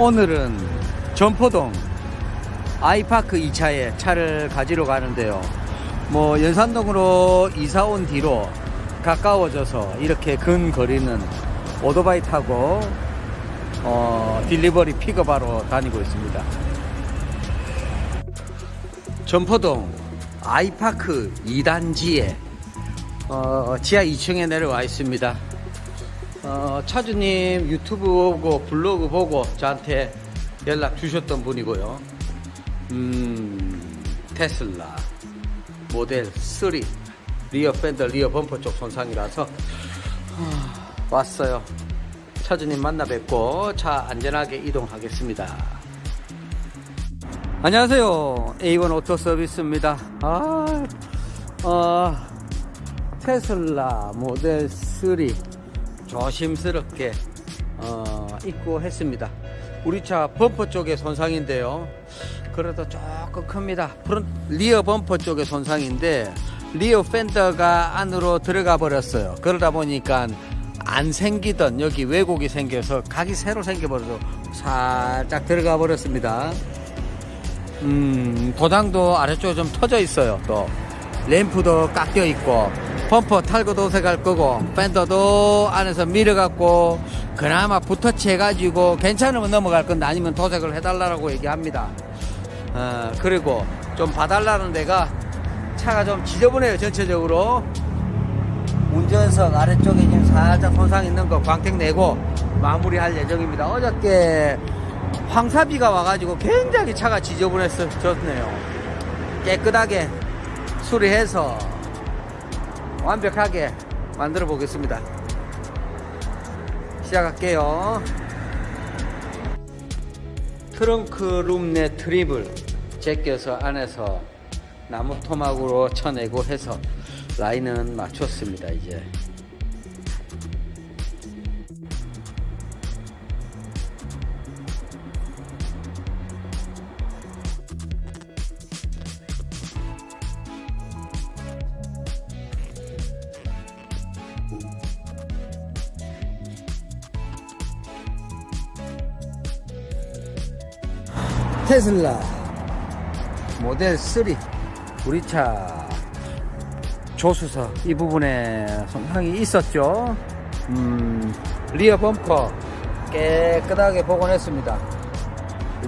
오늘은 전포동 아이파크 2차에 차를 가지러 가는데요. 뭐 연산동으로 이사 온 뒤로 가까워져서 이렇게 근 거리는 오토바이 타고 어, 딜리버리 픽업하러 다니고 있습니다. 전포동 아이파크 2단지에 어, 지하 2층에 내려와 있습니다. 어, 차주님 유튜브 보고 블로그 보고 저한테 연락 주셨던 분이고요. 음, 테슬라 모델 3 리어 팬더 리어 범퍼 쪽 손상이라서 하, 왔어요. 차주님 만나 뵙고 차 안전하게 이동하겠습니다. 안녕하세요. A1 오토 서비스입니다. 아, 어, 테슬라 모델 3 조심스럽게 어, 입고 했습니다. 우리 차 범퍼 쪽의 손상인데요. 그래도 조금 큽니다. 프론 리어 범퍼 쪽의 손상인데 리어 팬더가 안으로 들어가 버렸어요. 그러다 보니까 안 생기던 여기 왜곡이 생겨서 각이 새로 생겨버려서 살짝 들어가 버렸습니다. 음, 도장도 아래쪽에 좀 터져 있어요. 또 램프도 깎여 있고 범퍼 탈거 도색할 거고 팬더도 안에서 밀어갖고 그나마 붙어치 해가지고 괜찮으면 넘어갈 건데 아니면 도색을 해달라고 얘기합니다. 어, 그리고 좀 봐달라는 데가 차가 좀 지저분해요 전체적으로 운전석 아래쪽에 지금 살짝 손상 있는 거 광택 내고 마무리할 예정입니다. 어저께 황사비가 와가지고 굉장히 차가 지저분했었네요. 깨끗하게 수리해서 완벽하게 만들어 보겠습니다. 시작할게요. 트렁크 룸 내 트립을 제껴서 안에서 나무 토막으로 쳐내고 해서 라인은 맞췄습니다. 이제 테슬라 모델 3 우리 차 조수석 이 부분에 손상이 있었죠. 음, 리어 범퍼 깨끗하게 복원했습니다.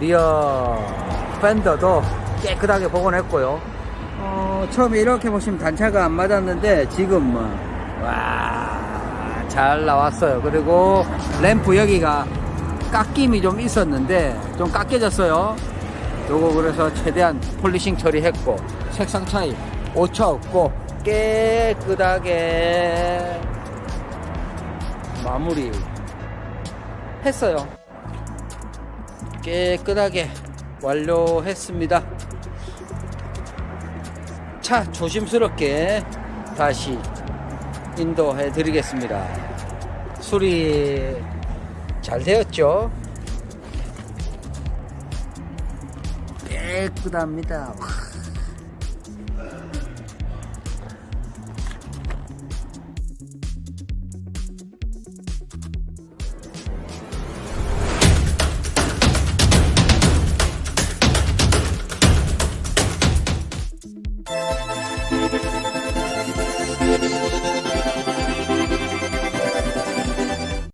리어 팬더도 깨끗하게 복원했고요. 어, 처음에 이렇게 보시면 단차가 안 맞았는데 지금 와, 잘 나왔어요. 그리고 램프 여기가 깎임이 좀 있었는데 좀 깎여졌어요. 요거 그래서 최대한 폴리싱 처리했고 색상 차이 오차 없고 깨끗하게 마무리 했어요. 깨끗하게 완료했습니다. 차 조심스럽게 다시 인도해 드리겠습니다. 수리 잘 되었죠? 깨끗합니다. 와.